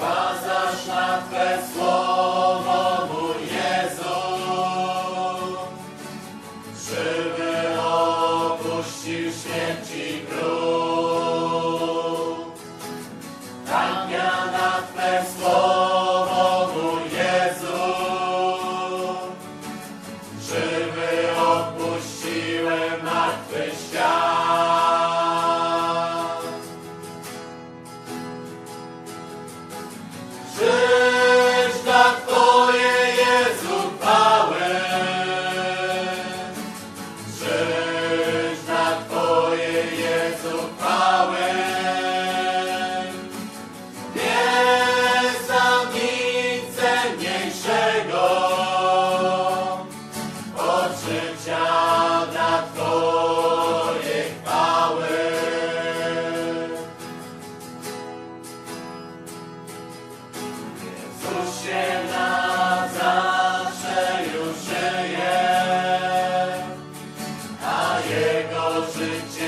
Łazasz na Twe słowo, Jezu. Żywy opuścił śmierci grób. Tak ja na Twe słowo, Jego życie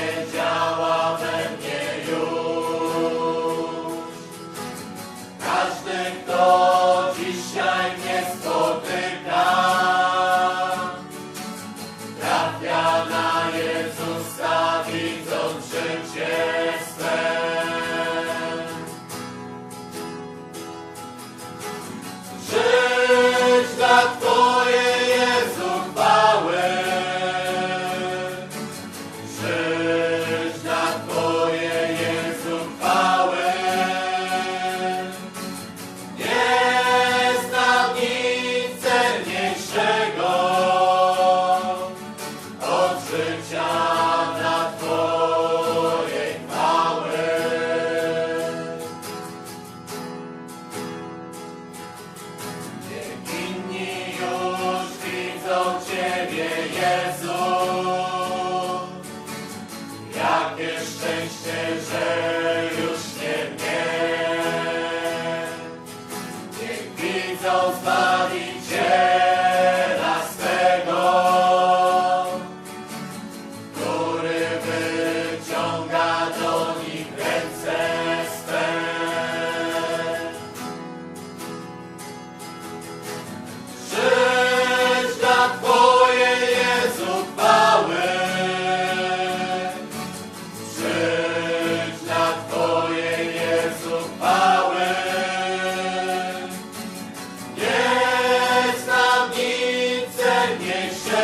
Yeah. Christ.